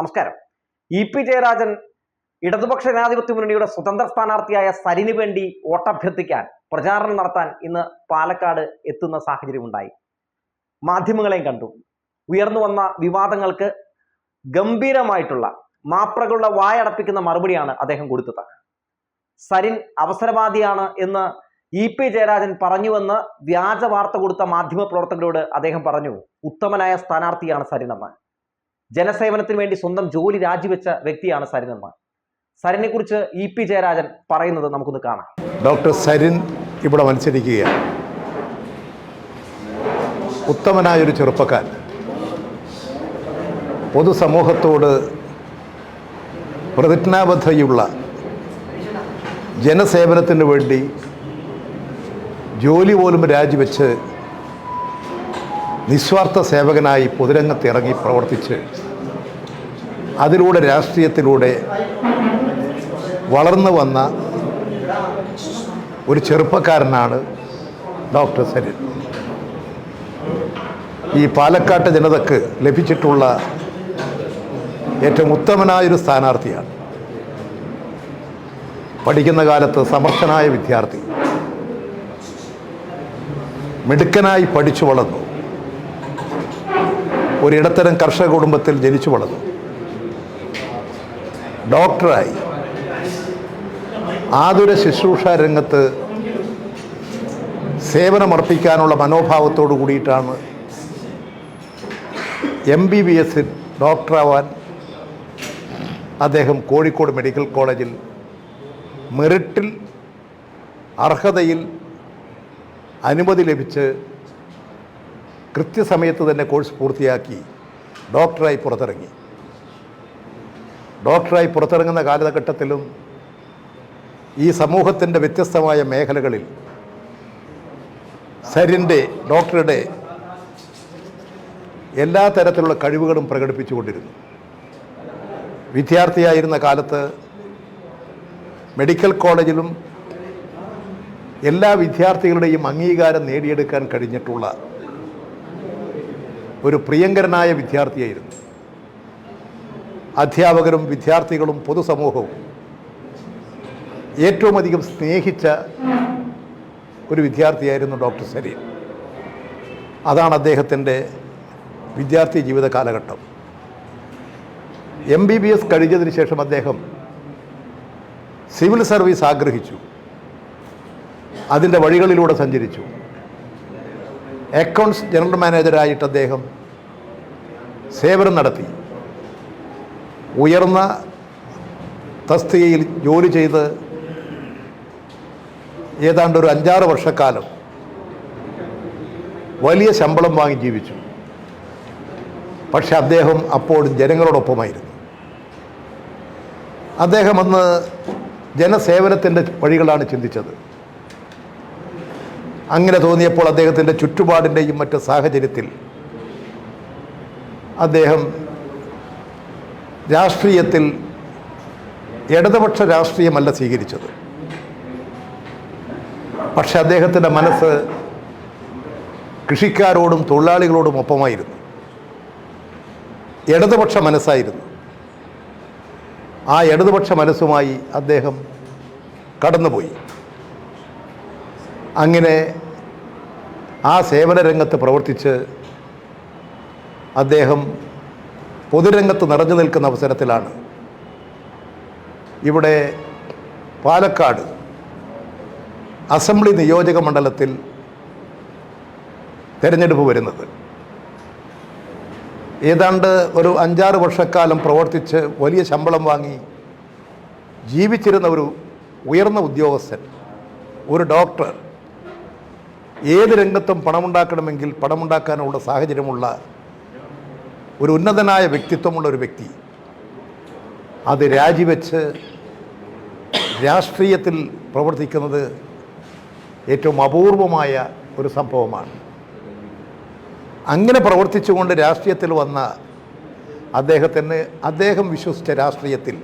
നമസ്കാരം. E P Jayarajan ഇടതുപക്ഷ ജനാധിപത്യ മുന്നണിയുടെ സ്വതന്ത്ര സ്ഥാനാർത്ഥിയായ സരിന് വേണ്ടി വോട്ടഭ്യർത്ഥിക്കാൻ പ്രചാരണം നടത്താൻ ഇന്ന് പാലക്കാട് എത്തുന്ന സാഹചര്യമുണ്ടായി. മാധ്യമങ്ങളെയും കണ്ടു. ഉയർന്നു വന്ന വിവാദങ്ങൾക്ക് ഗംഭീരമായിട്ടുള്ള മാപ്രകളുടെ വായടപ്പിക്കുന്ന മറുപടിയാണ് അദ്ദേഹം കൊടുത്തത്. സരിൻ അവസരവാദിയാണ് എന്ന് ഇ പി ജയരാജൻ പറഞ്ഞുവെന്ന് വ്യാജ വാർത്ത കൊടുത്ത മാധ്യമ പ്രവർത്തകരോട് അദ്ദേഹം പറഞ്ഞു ഉത്തമനായ സ്ഥാനാർത്ഥിയാണ് സരിനെന്ന്. ജനസേവനത്തിന് വേണ്ടി സ്വന്തം ജോലി രാജിവെച്ച വ്യക്തിയാണ് സരിൻ എന്ന് സരിനെ കുറിച്ച് ഇ പി ജയരാജൻ പറയുന്നത് നമുക്കൊന്ന് കാണാം. ഡോക്ടർ സരിൻ ഇവിടെ മത്സരിക്കുകയാണ്. ഉത്തമനായൊരു ചെറുപ്പക്കാരൻ. പൊതുസമൂഹത്തോട് പ്രതിജ്ഞാബദ്ധയുള്ള ജനസേവനത്തിന് വേണ്ടി ജോലി പോലും രാജിവെച്ച് നിസ്വാർത്ഥ സേവകനായി പൊതുരംഗത്ത് ഇറങ്ങി പ്രവർത്തിച്ച് അതിലൂടെ രാഷ്ട്രീയത്തിലൂടെ വളർന്നു വന്ന ഒരു ചെറുപ്പക്കാരനാണ് ഡോക്ടർ സരിൻ. ഈ പാലക്കാട്ട് ജനതക്ക് ലഭിച്ചിട്ടുള്ള ഏറ്റവും ഉത്തമനായൊരു സ്ഥാനാർത്ഥിയാണ്. പഠിക്കുന്ന കാലത്ത് സമർത്ഥനായ വിദ്യാർത്ഥി. മിടുക്കനായി പഠിച്ചു വളർന്നു. ഒരിടത്തരം കർഷക കുടുംബത്തിൽ ജനിച്ചു വളർന്നു. ഡോക്ടറായി. ആതുര ശുശ്രൂഷ രംഗത്ത് സേവനമർപ്പിക്കാനുള്ള മനോഭാവത്തോടു കൂടിയിട്ടാണ് എം ബി ബി എസിൽ ഡോക്ടറാവാൻ അദ്ദേഹം കോഴിക്കോട് മെഡിക്കൽ കോളേജിൽ മെറിറ്റിൽ അർഹതയിൽ അനുമതി ലഭിച്ച് കൃത്യസമയത്ത് തന്നെ കോഴ്സ് പൂർത്തിയാക്കി ഡോക്ടറായി പുറത്തിറങ്ങി. ഡോക്ടറായി പുറത്തിറങ്ങുന്ന കാലഘട്ടത്തിലും ഈ സമൂഹത്തിന്റെ വ്യത്യസ്തമായ മേഖലകളിൽ സരിന്റെ ഡോക്ടറുടെ എല്ലാ തരത്തിലുള്ള കഴിവുകളും പ്രകടിപ്പിച്ചുകൊണ്ടിരുന്നു. വിദ്യാർത്ഥിയായിരുന്ന കാലത്ത് മെഡിക്കൽ കോളേജിലും എല്ലാ വിദ്യാർത്ഥികളുടെയും അംഗീകാരം നേടിയെടുക്കാൻ കഴിഞ്ഞിട്ടുള്ള ഒരു പ്രിയങ്കരനായ വിദ്യാർത്ഥിയായിരുന്നു. അധ്യാപകരും വിദ്യാർത്ഥികളും പൊതുസമൂഹവും ഏറ്റവും അധികം സ്നേഹിച്ച ഒരു വിദ്യാർത്ഥിയായിരുന്നു ഡോക്ടർ സരീൻ അതാണ് അദ്ദേഹത്തിന്റെ വിദ്യാർത്ഥി ജീവിത കാലഘട്ടം. എം ബി ബി എസ് കഴിഞ്ഞതിന് ശേഷം അദ്ദേഹം സിവിൽ സർവീസ് ആഗ്രഹിച്ചു. അതിന്റെ വഴികളിലൂടെ സഞ്ചരിച്ചു. അക്കൗണ്ട്സ് ജനറൽ മാനേജരായിട്ട് അദ്ദേഹം സേവനം നടത്തി. ഉയർന്ന തസ്തികയിൽ ജോലി ചെയ്ത് ഏതാണ്ട് ഒരു അഞ്ചാറ് വർഷക്കാലം വലിയ ശമ്പളം വാങ്ങി ജീവിച്ചു. പക്ഷെ അദ്ദേഹം അപ്പോഴും ജനങ്ങളോടൊപ്പമായിരുന്നു. അദ്ദേഹം അന്ന് ജനസേവനത്തിന്റെ വഴികളാണ് ചിന്തിച്ചത്. അങ്ങനെ തോന്നിയപ്പോൾ അദ്ദേഹത്തിന്റെ ചുറ്റുപാടിന്റെയും മറ്റ് സാഹചര്യത്തിൽ അദ്ദേഹം രാഷ്ട്രീയത്തിൽ ഇടതുപക്ഷ രാഷ്ട്രീയമല്ല സ്വീകരിച്ചത്. പക്ഷെ അദ്ദേഹത്തിന്റെ മനസ്സ് കൃഷിക്കാരോടും തൊഴിലാളികളോടും ഒപ്പമായിരുന്നു. ഇടതുപക്ഷ മനസ്സായിരുന്നു. ആ ഇടതുപക്ഷ മനസ്സുമായി അദ്ദേഹം കടന്നുപോയി. അങ്ങനെ ആ സേവന രംഗത്ത് പ്രവർത്തിച്ച് അദ്ദേഹം പൊതുരംഗത്ത് നിറഞ്ഞു നിൽക്കുന്ന അവസരത്തിലാണ്. ഇവിടെ പാലക്കാട് അസംബ്ലി നിയോജക മണ്ഡലത്തിൽ തിരഞ്ഞെടുപ്പ് വരുന്നത്. ഏതാണ്ട് ഒരു അഞ്ചാറ് വർഷക്കാലം പ്രവർത്തിച്ച് വലിയ ശമ്പളം വാങ്ങി ജീവിച്ചിരുന്ന ഒരു ഉയർന്ന ഉദ്യോഗസ്ഥൻ ഒരു ഡോക്ടർ ഏത് രംഗത്തും പണമുണ്ടാക്കണമെങ്കിൽ പണമുണ്ടാക്കാനുള്ള സാഹചര്യമുള്ള ഒരു ഉന്നതനായ വ്യക്തിത്വമുള്ള ഒരു വ്യക്തി. അത് രാജിവെച്ച് രാഷ്ട്രീയത്തിൽ പ്രവർത്തിക്കുന്നത് ഏറ്റവും അപൂർവമായ ഒരു സംഭവമാണ്. അങ്ങനെ പ്രവർത്തിച്ചുകൊണ്ട് രാഷ്ട്രീയത്തിൽ വന്ന അദ്ദേഹത്തിന് അദ്ദേഹം വിശ്വസിച്ച രാഷ്ട്രീയത്തിൽ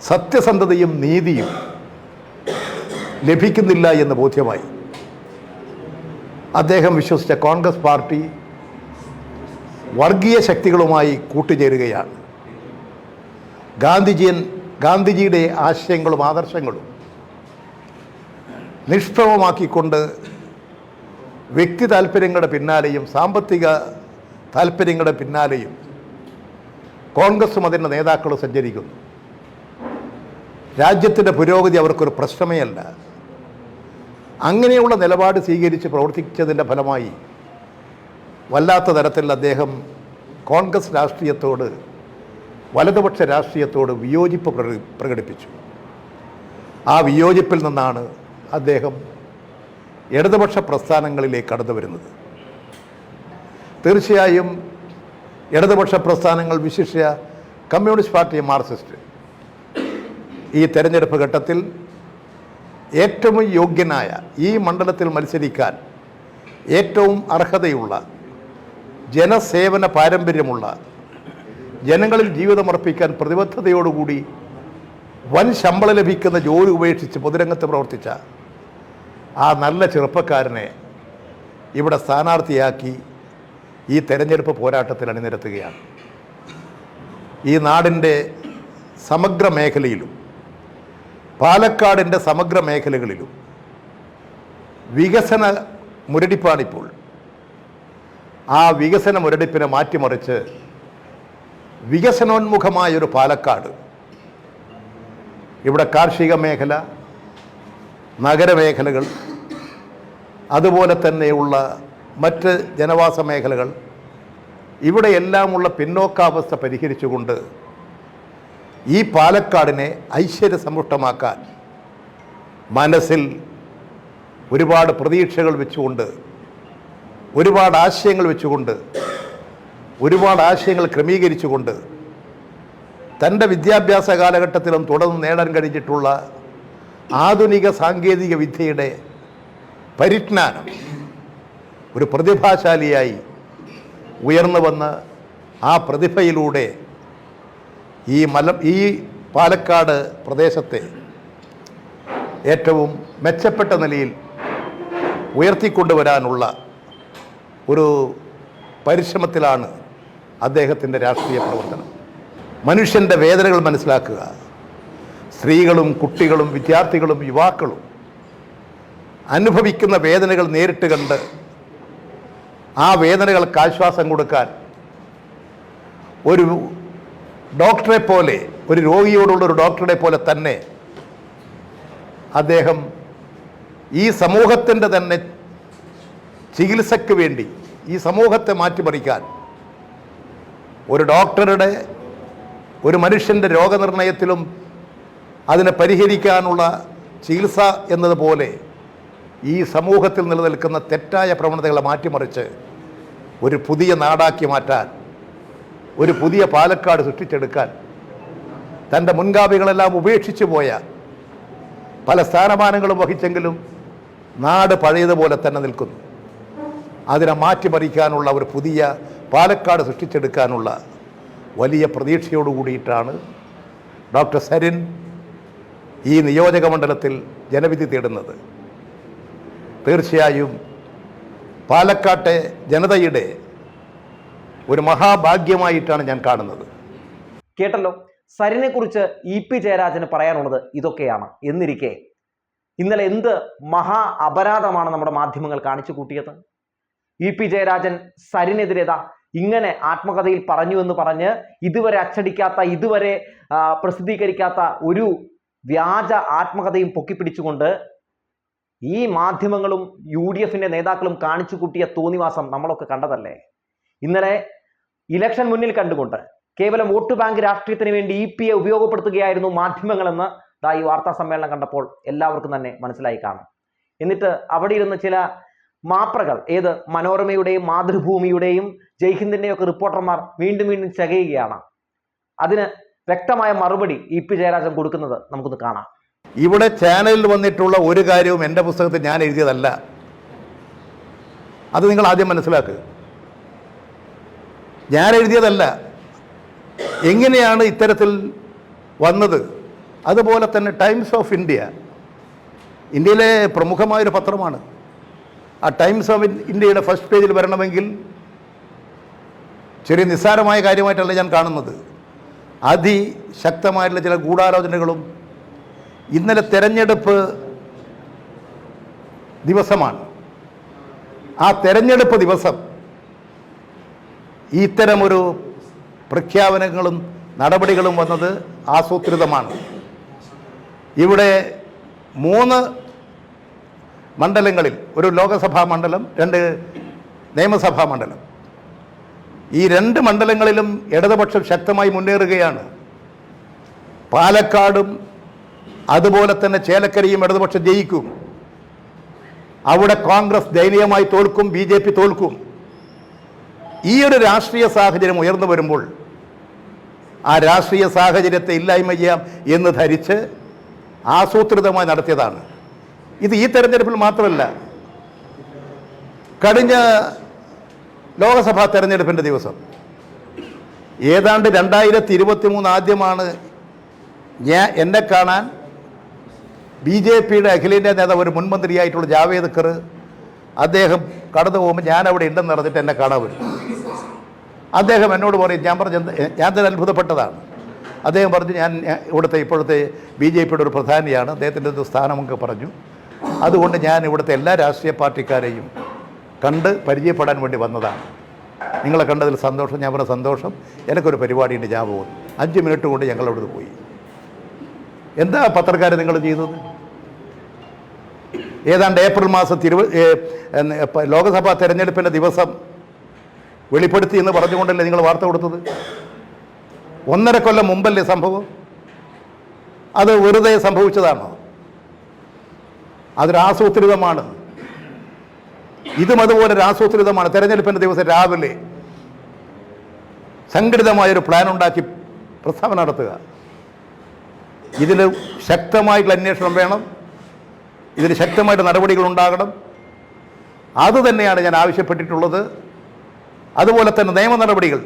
സത്യസന്ധതയും നീതിയും ലഭിക്കുന്നില്ല എന്ന് ബോധ്യമായി. അദ്ദേഹം വിശ്വസിച്ച കോൺഗ്രസ് പാർട്ടി വർഗീയ ശക്തികളുമായി കൂട്ടുചേരുകയാണ്. ഗാന്ധിജിയൻ ഗാന്ധിജിയുടെ ആശയങ്ങളും ആദർശങ്ങളും നിഷ്പ്രഭമാക്കിക്കൊണ്ട് വ്യക്തി താല്പര്യങ്ങളുടെ പിന്നാലെയും സാമ്പത്തിക താല്പര്യങ്ങളുടെ പിന്നാലെയും കോൺഗ്രസും അതിന്റെ നേതാക്കളും സഞ്ചരിക്കുന്നു. രാജ്യത്തിന്റെ പുരോഗതി അവർക്കൊരു പ്രശ്നമേ അല്ല. അങ്ങനെയുള്ള നിലപാട് സ്വീകരിച്ച് പ്രവർത്തിച്ചതിന്റെ ഫലമായി വല്ലാത്ത തരത്തിൽ അദ്ദേഹം കോൺഗ്രസ് രാഷ്ട്രീയത്തോട് വലതുപക്ഷ രാഷ്ട്രീയത്തോട് വിയോജിപ്പ് പ്രക- പ്രകടിപ്പിച്ചു. ആ വിയോജിപ്പിൽ നിന്നാണ് അദ്ദേഹം ഇടതുപക്ഷ പ്രസ്ഥാനങ്ങളിലേക്ക് കടന്നു വരുന്നത്. തീർച്ചയായും ഇടതുപക്ഷ പ്രസ്ഥാനങ്ങൾ വിശിഷ്യ കമ്മ്യൂണിസ്റ്റ് പാർട്ടി മാർക്സിസ്റ്റ്. ഈ തെരഞ്ഞെടുപ്പ് ഘട്ടത്തിൽ ഏറ്റവും യോഗ്യനായ ഈ മണ്ഡലത്തിൽ മത്സരിക്കാൻ ഏറ്റവും അർഹതയുള്ള ജനസേവന പാരമ്പര്യമുള്ള ജനങ്ങളിൽ ജീവിതമർപ്പിക്കാൻ പ്രതിബദ്ധതയോടുകൂടി വൻ ശമ്പളം ലഭിക്കുന്ന ജോലി ഉപേക്ഷിച്ച് പൊതുരംഗത്ത് പ്രവർത്തിച്ച ആ നല്ല ചെറുപ്പക്കാരനെ ഇവിടെ സ്ഥാനാർത്ഥിയാക്കി ഈ തെരഞ്ഞെടുപ്പ് പോരാട്ടത്തിൽ അണിനിരത്തുകയാണ്. ഈ നാടിന്റെ സമഗ്ര മേഖലയിലും പാലക്കാടിന്റെ സമഗ്ര മേഖലകളിലും വികസന മുരടിപ്പാണിപ്പോൾ. ആ വികസന മുരടിപ്പിനെ മാറ്റിമറിച്ച് വികസനോന്മുഖമായൊരു പാലക്കാട്. ഇവിടെ കാർഷിക മേഖല നഗരമേഖലകൾ അതുപോലെ തന്നെയുള്ള മറ്റ് ജനവാസ മേഖലകൾ ഇവിടെയെല്ലാമുള്ള പിന്നോക്കാവസ്ഥ പരിഹരിച്ചുകൊണ്ട് ഈ പാലക്കാടിനെ ഐശ്വര്യസമ്പുഷ്ടമാക്കാൻ മനസ്സിൽ ഒരുപാട് പ്രതീക്ഷകൾ വെച്ചുകൊണ്ട് ഒരുപാട് ആശയങ്ങൾ വെച്ചുകൊണ്ട് ഒരുപാട് ആശയങ്ങൾ ക്രമീകരിച്ചുകൊണ്ട് തന്റെ വിദ്യാഭ്യാസ കാലഘട്ടത്തിലും തുടർന്ന് നേടാൻ കഴിഞ്ഞിട്ടുള്ള ആധുനിക സാങ്കേതിക വിദ്യയുടെ പരിജ്ഞാനം ഒരു പ്രതിഭാശാലിയായി ഉയർന്നു വന്ന് ആ പ്രതിഭയിലൂടെ ഈ മല ഈ പാലക്കാട് പ്രദേശത്തെ ഏറ്റവും മെച്ചപ്പെട്ട നിലയിൽ ഉയർത്തിക്കൊണ്ടുവരാനുള്ള ഒരു പരിശ്രമത്തിലാണ് അദ്ദേഹത്തിന്റെ രാഷ്ട്രീയ പ്രവർത്തനം. മനുഷ്യന്റെ വേദനകൾ മനസ്സിലാക്കുക. സ്ത്രീകളും കുട്ടികളും വിദ്യാർത്ഥികളും യുവാക്കളും അനുഭവിക്കുന്ന വേദനകൾ നേരിട്ട് കണ്ട് ആ വേദനകൾക്ക് ആശ്വാസം കൊടുക്കാൻ ഒരു ഡോക്ടറെ പോലെ ഒരു രോഗിയോടുള്ള ഒരു ഡോക്ടറെ പോലെ തന്നെ അദ്ദേഹം ഈ സമൂഹത്തിന്റെ തന്നെ ചികിത്സയ്ക്ക് വേണ്ടി ഈ സമൂഹത്തെ മാറ്റിമറിക്കാൻ ഒരു ഡോക്ടറുടെ ഒരു മനുഷ്യന്റെ രോഗനിർണയത്തിലും അതിനെ പരിഹരിക്കാനുള്ള ചികിത്സ എന്നതുപോലെ ഈ സമൂഹത്തിൽ നിലനിൽക്കുന്ന തെറ്റായ പ്രവണതകളെ മാറ്റിമറിച്ച് ഒരു പുതിയ നാടാക്കി മാറ്റാൻ ഒരു പുതിയ പാലക്കാട് സൃഷ്ടിച്ചെടുക്കാൻ തന്റെ മുൻഗാമികളെല്ലാം ഉപേക്ഷിച്ചു പോയ പല സ്ഥാനമാനങ്ങളും വഹിച്ചെങ്കിലും നാട് പഴയതുപോലെ തന്നെ നിൽക്കുന്നു. അതിനെ മാറ്റിമറിക്കാനുള്ള ഒരു പുതിയ പാലക്കാട് സൃഷ്ടിച്ചെടുക്കാനുള്ള വലിയ പ്രതീക്ഷയോടുകൂടിയിട്ടാണ് ഡോക്ടർ സരിൻ ഈ നിയോജക മണ്ഡലത്തിൽ ജനവിധി തേടുന്നത്. തീർച്ചയായും പാലക്കാട്ടെ ജനതയുടെ ഒരു മഹാഭാഗ്യമായിട്ടാണ് ഞാൻ കാണുന്നത്. കേട്ടല്ലോ? സരിനെ കുറിച്ച് ഇ പി ജയരാജന് പറയാനുള്ളത് ഇതൊക്കെയാണ്. എന്നിരിക്കെ ഇന്നലെ എന്ത് മഹാ അപരാധമാണ് നമ്മുടെ മാധ്യമങ്ങൾ കാണിച്ചു കൂട്ടിയത്? ഇ പി ജയരാജൻ സരിനെതിരേതാ ഇങ്ങനെ ആത്മകഥയിൽ പറഞ്ഞു എന്ന് പറഞ്ഞ് ഇതുവരെ അച്ചടിക്കാത്ത ഇതുവരെ പ്രസിദ്ധീകരിക്കാത്ത ഒരു വ്യാജ ആത്മകഥയും പൊക്കിപ്പിടിച്ചുകൊണ്ട് ഈ മാധ്യമങ്ങളും യു ഡി എഫിന്റെ നേതാക്കളും കാണിച്ചു കൂട്ടിയ തോന്നിവാസം നമ്മളൊക്കെ കണ്ടതല്ലേ? ഇന്നലെ ഇലക്ഷൻ മുന്നിൽ കണ്ടുകൊണ്ട് കേവലം വോട്ട് ബാങ്ക് രാഷ്ട്രീയത്തിന് വേണ്ടി ഇ പി എ ഉപയോഗപ്പെടുത്തുകയായിരുന്നു മാധ്യമങ്ങളെന്ന് ദാ ഈ വാർത്താ സമ്മേളനം കണ്ടപ്പോൾ എല്ലാവർക്കും തന്നെ മനസ്സിലായി കാണും. എന്നിട്ട് അവിടെ ഇരുന്ന് ചില മാപ്രകൾ ഏത് മനോരമയുടെയും മാതൃഭൂമിയുടെയും ജയ്ഹിന്ദിന്റെയും ഒക്കെ റിപ്പോർട്ടർമാർ വീണ്ടും വീണ്ടും ചകയുകയാണ്. അതിന് വ്യക്തമായ മറുപടി ഇ പി ജയരാജൻ കൊടുക്കുന്നത് നമുക്കൊന്ന് കാണാം. ഇവിടെ ചാനലിൽ വന്നിട്ടുള്ള ഒരു കാര്യവും എന്റെ പുസ്തകത്തിൽ ഞാൻ എഴുതിയതല്ല. അത് നിങ്ങൾ ആദ്യം മനസ്സിലാക്കുക ഞാൻ എഴുതിയതല്ല. എങ്ങനെയാണ് ഇത്തരത്തിൽ വന്നത്? അതുപോലെ തന്നെ ടൈംസ് ഓഫ് ഇന്ത്യ ഇന്ത്യയിലെ പ്രമുഖമായൊരു പത്രമാണ്. ആ ടൈംസ് ഓഫ് ഇന്ത്യയുടെ ഫസ്റ്റ് പേജിൽ വരണമെങ്കിൽ ചെറിയ നിസ്സാരമായ കാര്യമായിട്ടല്ല ഞാൻ കാണുന്നത്. അതിശക്തമായിട്ടുള്ള ചില ഗൂഢാലോചനകളും ഇന്നലെ തെരഞ്ഞെടുപ്പ് ദിവസമാണ്. ആ തെരഞ്ഞെടുപ്പ് ദിവസം ഇത്തരമൊരു പ്രഖ്യാപനങ്ങളും നടപടികളും വന്നത് ആസൂത്രിതമാണ്. ഇവിടെ മൂന്ന് മണ്ഡലങ്ങളിൽ ഒരു ലോകസഭാ മണ്ഡലം രണ്ട് നിയമസഭാ മണ്ഡലം. ഈ രണ്ട് മണ്ഡലങ്ങളിലും ഇടതുപക്ഷം ശക്തമായി മുന്നേറുകയാണ്. പാലക്കാടും അതുപോലെ തന്നെ ചേലക്കരയും ഇടതുപക്ഷം ജയിക്കും. അവിടെ കോൺഗ്രസ് ദയനീയമായി തോൽക്കും ബി തോൽക്കും. ഈ ഒരു രാഷ്ട്രീയ സാഹചര്യം ഉയർന്നു വരുമ്പോൾ ആ രാഷ്ട്രീയ സാഹചര്യത്തെ ഇല്ലായ്മ ചെയ്യാം എന്ന് ധരിച്ച് ആസൂത്രിതമായി നടത്തിയതാണ്. ഇത് ഈ തെരഞ്ഞെടുപ്പിൽ മാത്രമല്ല കഴിഞ്ഞ ലോകസഭാ തെരഞ്ഞെടുപ്പിന്റെ ദിവസം ഏതാണ്ട് രണ്ടായിരത്തി ഇരുപത്തി മൂന്ന് ആദ്യമാണ് ഞാൻ എന്നെ കാണാൻ ബി ജെ പിയുടെ അഖിലേന്ത്യാ നേതാവ് ഒരു മുൻമന്ത്രിയായിട്ടുള്ള ജാവേദ്കർ അദ്ദേഹം കടന്നു പോകുമ്പോൾ ഞാൻ അവിടെ ഉണ്ടെന്ന് പറഞ്ഞിട്ട് എന്നെ കാണാൻ വരും. അദ്ദേഹം എന്നോട് പറയും ഞാൻ പറഞ്ഞ ഞാൻ തന്നെ അത്ഭുതപ്പെട്ടതാണ്. അദ്ദേഹം പറഞ്ഞു ഞാൻ ഇവിടുത്തെ ഇപ്പോഴത്തെ ബി ജെ പിയുടെ ഒരു പ്രധാനിയാണ്. അദ്ദേഹത്തിന്റെ സ്ഥാനമൊക്കെ പറഞ്ഞു. അതുകൊണ്ട് ഞാൻ ഇവിടുത്തെ എല്ലാ രാഷ്ട്രീയ പാർട്ടിക്കാരെയും കണ്ട് പരിചയപ്പെടാൻ വേണ്ടി വന്നതാണ്. നിങ്ങളെ കണ്ടതിൽ സന്തോഷം ഞാൻ പറഞ്ഞ സന്തോഷം. എനിക്കൊരു പരിപാടിയുണ്ട് ഞാൻ പോകുന്നു. അഞ്ച് മിനിറ്റ് കൊണ്ട് ഞങ്ങൾ പോയി. എന്താ പത്രക്കാർ നിങ്ങൾ ചെയ്തത്? ഏതാണ്ട് ഏപ്രിൽ മാസത്തിൽ തിരുവ ലോക്സഭാ തെരഞ്ഞെടുപ്പിന്റെ ദിവസം വെളിപ്പെടുത്തി എന്ന് പറഞ്ഞുകൊണ്ടല്ലേ നിങ്ങൾ വാർത്ത കൊടുത്തത്? ഒന്നര കൊല്ലം മുമ്പല്ലേ സംഭവം? അത് വെറുതെ സംഭവിച്ചതാണോ? അതൊരാസൂത്രിതമാണ് ഇതും അതുപോലെ ഒരാസൂത്രിതമാണ് തെരഞ്ഞെടുപ്പിന്റെ ദിവസം രാവിലെ സംഘടിതമായൊരു പ്ലാൻ ഉണ്ടാക്കി പ്രസ്താവന നടത്തുക. ഇതിൽ ശക്തമായിട്ടുള്ള അന്വേഷണം വേണം. ഇതിൽ ശക്തമായിട്ട് നടപടികൾ ഉണ്ടാകണം. അതുതന്നെയാണ് ഞാൻ ആവശ്യപ്പെട്ടിട്ടുള്ളത്. അതുപോലെ തന്നെ നിയമ നടപടികൾ